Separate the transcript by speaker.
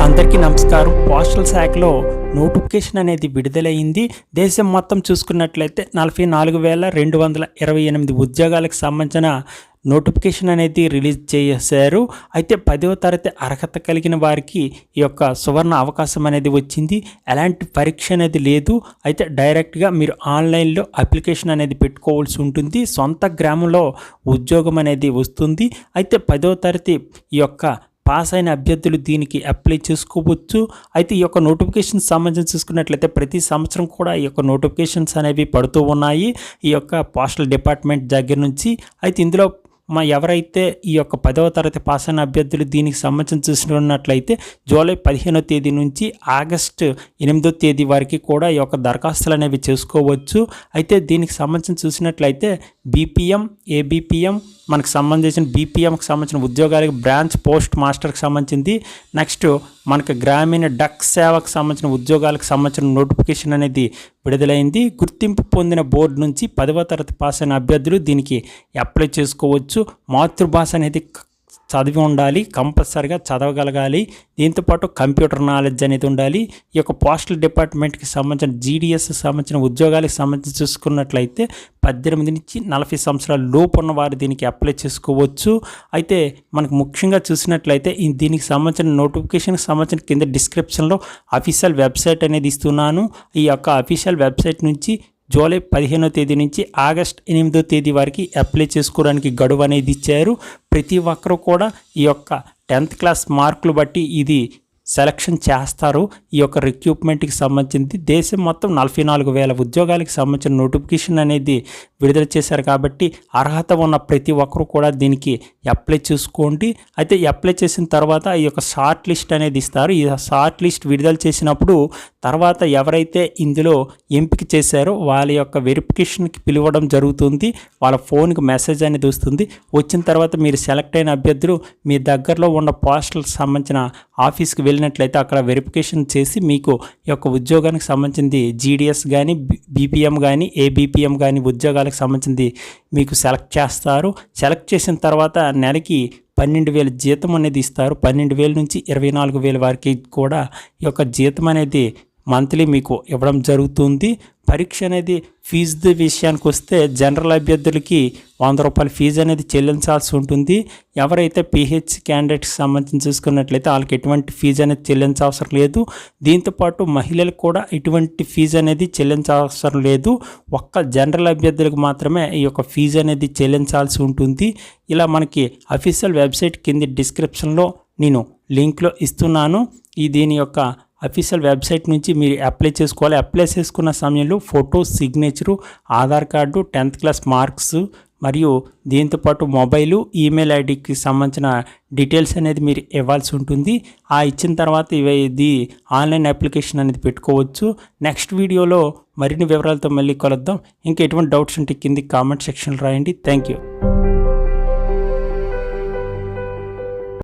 Speaker 1: అందరికీ నమస్కారం. పోస్టల్ శాఖలో నోటిఫికేషన్ అనేది విడుదలైంది. దేశం మొత్తం చూసుకున్నట్లయితే నలభై నాలుగు వేల రెండు వందల ఇరవై ఎనిమిది ఉద్యోగాలకు సంబంధించిన నోటిఫికేషన్ అనేది రిలీజ్ చేశారు. అయితే పదవ తరగతి అర్హత కలిగిన వారికి ఈ యొక్క సువర్ణ అవకాశం అనేది వచ్చింది. ఎలాంటి పరీక్ష అనేది లేదు. అయితే డైరెక్ట్గా మీరు ఆన్లైన్లో అప్లికేషన్ అనేది పెట్టుకోవాల్సి ఉంటుంది. సొంత గ్రామంలో ఉద్యోగం అనేది వస్తుంది. అయితే పదవ తరగతి ఈ యొక్క పాస్ అయిన అభ్యర్థులు దీనికి అప్లై చేసుకోవచ్చు. అయితే ఈ యొక్క నోటిఫికేషన్ సంబంధించి చూసుకున్నట్లయితే ప్రతి సంవత్సరం కూడా ఈ యొక్క నోటిఫికేషన్స్ అనేవి పడుతూ ఉన్నాయి. ఈ యొక్క పోస్టల్ డిపార్ట్మెంట్ దగ్గర నుంచి అయితే ఇందులో మా ఎవరైతే ఈ యొక్క పదవ తరగతి పాస్ అయిన అభ్యర్థులు దీనికి సంబంధించి చూసుకున్నట్లయితే జూలై పదిహేనో తేదీ నుంచి ఆగస్టు ఎనిమిదో తేదీ వరకు కూడా ఈ యొక్క దరఖాస్తులు అనేవి చేసుకోవచ్చు. అయితే దీనికి సంబంధించి చూసినట్లయితే బీపీఎం ఏబీపీఎం మనకు సంబంధించిన బీపీఎంకి సంబంధించిన ఉద్యోగాలకు బ్రాంచ్ పోస్ట్ మాస్టర్కి సంబంధించింది. నెక్స్ట్ మనకు గ్రామీణ డక్ సేవకు సంబంధించిన ఉద్యోగాలకు సంబంధించిన నోటిఫికేషన్ అనేది విడుదలైంది. గుర్తింపు పొందిన బోర్డు నుంచి పదవ తరగతి పాస్ అయిన అభ్యర్థులు దీనికి అప్లై చేసుకోవచ్చు. మాతృభాష అనేది చదివి ఉండాలి కంపల్సరిగా చదవగలగాలి. దీంతోపాటు కంప్యూటర్ నాలెడ్జ్ అనేది ఉండాలి. ఈ యొక్క పోస్టల్ డిపార్ట్మెంట్కి సంబంధించిన జీడిఎస్ సంబంధించిన ఉద్యోగాలకు సంబంధించి చూసుకున్నట్లయితే పద్దెనిమిది నుంచి నలభై సంవత్సరాల లోపు ఉన్న వారు దీనికి అప్లై చేసుకోవచ్చు. అయితే మనకు ముఖ్యంగా చూసినట్లయితే దీనికి సంబంధించిన నోటిఫికేషన్కి సంబంధించిన కింద డిస్క్రిప్షన్లో అఫీషియల్ వెబ్సైట్ అనేది ఇస్తున్నాను. ఈ యొక్క అఫీషియల్ వెబ్సైట్ నుంచి జూలై పదిహేనో తేదీ నుంచి ఆగస్ట్ ఎనిమిదో తేదీ వరకు అప్లై చేసుకోవడానికి గడువు అనేది ఇచ్చారు. ప్రతి ఒక్కరూ కూడా ఈ యొక్క టెన్త్ క్లాస్ మార్కులు బట్టి ఇది సెలక్షన్ చేస్తారు. ఈ యొక్క రిక్రూట్మెంట్కి సంబంధించి దేశం మొత్తం నలభై నాలుగు వేల ఉద్యోగాలకు సంబంధించిన నోటిఫికేషన్ అనేది విడుదల చేశారు కాబట్టి అర్హత ఉన్న ప్రతి ఒక్కరు కూడా దీనికి అప్లై చేసుకోండి. అయితే అప్లై చేసిన తర్వాత ఈ యొక్క షార్ట్ లిస్ట్ అనేది ఇస్తారు. ఈ షార్ట్ లిస్ట్ విడుదల చేసినప్పుడు తర్వాత ఎవరైతే ఇందులో ఎంపిక చేశారో వాళ్ళ యొక్క వెరిఫికేషన్కి పిలవడం జరుగుతుంది. వాళ్ళ ఫోన్కి మెసేజ్ అనేది వస్తుంది. వచ్చిన తర్వాత మీరు సెలెక్ట్ అయిన అభ్యర్థులు మీ దగ్గరలో ఉన్న పోస్టులకు సంబంధించిన ఆఫీస్కి వెళ్ళినట్లయితే అక్కడ వెరిఫికేషన్ చేసి మీకు యొక్క ఉద్యోగానికి సంబంధించింది జీడిఎస్ కానీ బీపీఎం కానీ ఏబిపిఎం కానీ ఉద్యోగాలకు సంబంధించింది మీకు సెలెక్ట్ చేస్తారు. సెలెక్ట్ చేసిన తర్వాత నెలకి పన్నెండు వేల జీతం అనేది ఇస్తారు. పన్నెండు వేల నుంచి ఇరవై నాలుగు వేల వరకు కూడా ఈ యొక్క జీతం అనేది మంత్లీ మీకు ఇవ్వడం జరుగుతుంది. పరీక్ష అనేది ఫీజు విషయానికి వస్తే జనరల్ అభ్యర్థులకి వంద రూపాయల ఫీజు అనేది చెల్లించాల్సి ఉంటుంది. ఎవరైతే పిహెచ్ క్యాండిడేట్కి సంబంధించి చూసుకున్నట్లయితే వాళ్ళకి ఎటువంటి ఫీజు అనేది చెల్లించవసరం లేదు. దీంతోపాటు మహిళలకు కూడా ఎటువంటి ఫీజు అనేది చెల్లించవసరం లేదు. ఒక్క జనరల్ అభ్యర్థులకు మాత్రమే ఈ యొక్క ఫీజు అనేది చెల్లించాల్సి ఉంటుంది. ఇలా మనకి అఫీషియల్ వెబ్సైట్ కింద డిస్క్రిప్షన్లో నేను లింక్లో ఇస్తున్నాను. ఈ దీని యొక్క అఫీషియల్ వెబ్సైట్ నుంచి మీరు అప్లై చేసుకోవాలి. అప్లై చేసుకున్న సమయంలో photo signature Aadhaar card tenth class marks మరియు దీంతోపాటు మొబైలు ఈమెయిల్ ఐడికి సంబంధించిన డీటెయిల్స్ అనేది మీరు ఇవ్వాల్సి ఉంటుంది. ఆ ఇచ్చిన తర్వాత ఇవి ఇది ఆన్లైన్ అప్లికేషన్ అనేది పెట్టుకోవచ్చు. నెక్స్ట్ వీడియోలో మరిన్ని వివరాలతో మళ్ళీ కలుద్దాం. ఇంకా ఎటువంటి డౌట్స్ ఉంటే కింది కామెంట్ సెక్షన్లో రాయండి. Thank you